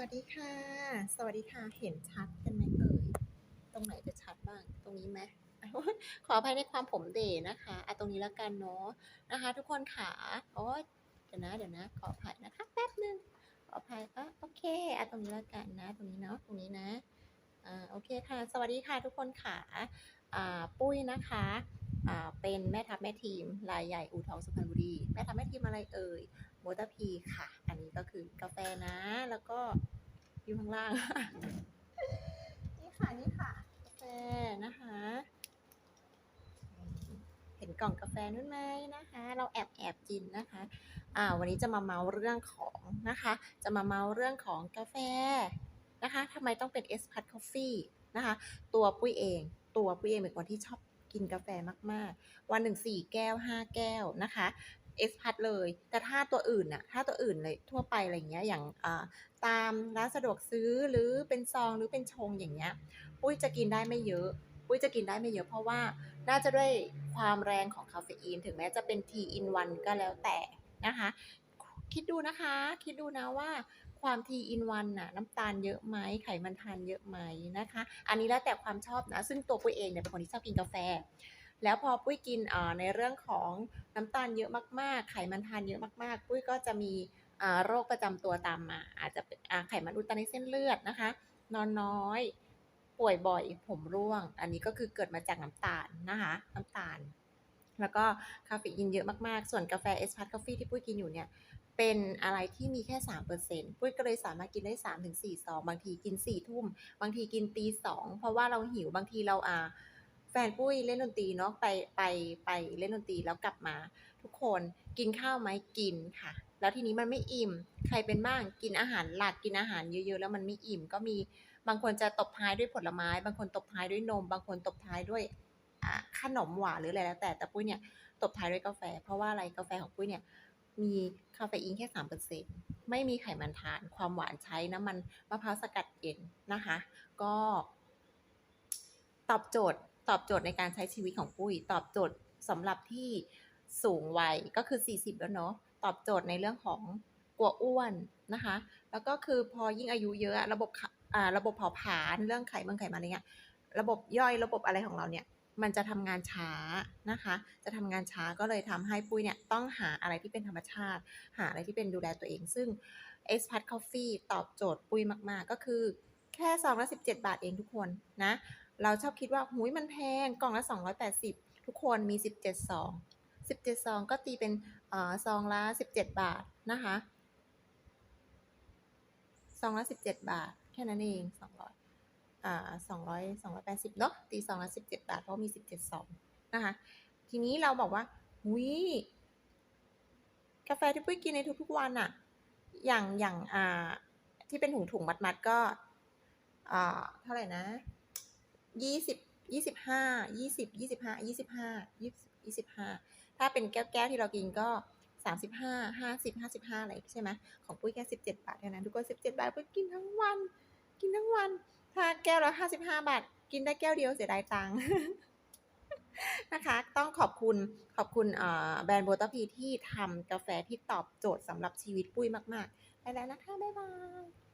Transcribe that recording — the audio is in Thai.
วัสดีค่ะ สวัสดีค่ะ เห็นชัดกันไหมเอ่ย ตรงไหนจะชัดบ้าง ตรงนี้ไหม ขออภัยในความผมเด๋นะคะอะตรงนี้แล้วกันเนาะนะคะ ทุกคนขาโอ๊ยเดี๋ยวนะ เดี๋ยวนะ ขออภัยนะคะ แป๊บนึง ขออภัยอะโอเคอะตรงนี้แล้วกันนะ ตรงนี้เนาะ ตรงนี้นะ อ่า โอเคค่ะ สวัสดีค่ะทุกคนขาอ่า ปุ้ยนะคะ อ่า เป็นแม่ทัพแม่ทีมรายใหญ่อู่ทองสุพรรณบุรี แม่ทัพแม่ทีมอะไรเอ่ย โมตพีค่ะ อันนี้ก็คือกาแฟนะ แล้วก็อยู่ข้างล่าง นี่ค่ะ นี่ค่ะ กาแฟนะคะ เห็นกล่องกาแฟนู้นไหมนะคะ เราแอบแอบกินนะคะ อ่า วันนี้จะมาเมาเรื่องของนะคะ จะมาเมาเรื่องของกาแฟนะคะทำไมต้องเป็นเอสพัทคอฟฟี่นะคะ ตัวปุ้ยเอง ตัวปุ้ยเองเป็นคนที่ชอบกินกาแฟมาก ๆ วันหนึ่งสี่แก้วห้าแก้วนะคะ เอสพัทเลย แต่ถ้าตัวอื่นน่ะถ้าตัวอื่นเลยทั่วไปอะไรอย่างเงี้ยอย่างตามร้านสะดวกซื้อหรือเป็นซองหรือเป็นชงอย่างเงี้ยปุ้ยจะกินได้ไม่เยอะ ปุ้ยจะกินได้ไม่เยอะเพราะว่าน่าจะด้วยความแรงของคาเฟอีน ถึงแม้จะเป็น tea in one ก็แล้วแต่นะคะ คิดดูนะคะ คิดดูนะว่าความ tea in one น่ะน้ำตาลเยอะไหมไขมันทานเยอะไหมนะคะ อันนี้แล้วแต่ความชอบนะ ซึ่งตัวปุ้ยเองเนี่ยเป็นคนที่ชอบกินกาแฟ แล้วพอปุ้ยกินในเรื่องของน้ำตาลเยอะมากๆ ไขมันทานเยอะมากๆ ปุ้ยก็จะมีโรคประจำตัวตามมา อาจจะเป็นไขมันอุดตันในเส้นเลือดนะคะ นอนน้อย ป่วยบ่อยผมร่วง อันนี้ก็คือเกิดมาจากน้ำตาลนะคะ น้ำตาล แล้วก็คาเฟอีนเยอะมากๆ ส่วนกาแฟ Espresso Coffee ที่ปุ้ยกินอยู่เนี่ยเป็นอะไรที่มีแค่3%ปุ้ยก็เลยสามารถกินได้3-4ซองบางทีกิน4ทุ่ม บางทีกินตี2เพราะว่าเราหิวบางทีเราอ่า แฟนปุ้ยเล่นดนตรีเนาะไปไปไปเล่นดนตรีแล้วกลับมา ทุกคนกินข้าวไหมกินค่ะ แล้วทีนี้มันไม่อิ่ม ใครเป็นบ้างกินอาหารหลักกินอาหารเยอะๆแล้วมันไม่อิ่ม ก็มีบางคนจะตบท้ายด้วยผลไม้ บางคนตบท้ายด้วยนม บางคนตบท้ายด้วยขนมหวานหรืออะไรแล้ว แต่แต่ปุ้ยเนี่ยตบท้ายด้วยกาแฟ เพราะว่าอะไรกาแฟของปุ้ยเนี่ยมีคาเฟอีนแค่3%ไม่มีไขมันทาน ความหวานใช้น้ำมันมะพร้าวสกัดเย็นนะคะ ก็ ตอบโจทย์ ตอบโจทย์ในการใช้ชีวิตของปุ้ย ตอบโจทย์สำหรับที่สูงวัยก็คือ 40 แล้วเนาะตอบโจทย์ในเรื่องของกลัวอ้วนนะคะ แล้วก็คือพอยิ่งอายุเยอะระบบขะระบบเผาผลาญเรื่องไขมันไขมันอะไรเงี้ยระบบย่อยระบบอะไรของเราเนี่ยมันจะทำงานช้านะคะ จะทำงานช้าก็เลยทำให้ปุ้ยเนี่ยต้องหาอะไรที่เป็นธรรมชาติ หาอะไรที่เป็นดูแลตัวเอง ซึ่ง Espresso Coffee ตอบโจทย์ปุ้ยมาก ๆ ก็คือแค่ซองละ17 บาทเองทุกคนนะ เราชอบคิดว่าโอ้โฮมันแพงกล่องละ 280 ทุกคนมี 17ซอง17ซองก็ตีเป็นอ่าซองละ 17 บาทนะคะซองละ 17 บาท แค่นั้นเอง 200อ่า200 280เนาะตีซองละ 17 บาท เพราะมี 17ซองนะคะทีนี้เราบอกว่าอุ๊ยกาแฟที่ปุ้ยกินในทุกๆวันน่ะอย่างอย่างอ่าที่เป็นถุงๆมัดๆก็อ่าเท่าไหร่นะ 20 25 20 25 25 20 25ถ้าเป็นแก้วๆที่เรากินก็35 50 55อะไรใช่ไหมของปุ้ยแค่17บาทเท่านั้นทุกคน17บเจ็ดบาทปุ้ยกินทั้งวัน กินทั้งวัน ถ้าแก้วละ55บห้าบาท กินได้แก้วเดียวเสียดายตังค์นะคะต้องขอบคุณขอบคุณแบรนด์ Butterpea ที่ทำกาแฟที่ตอบโจทย์สำหรับชีวิตปุ้ยมาก ๆ ไปแล้วนะคะ บ๊ายบาย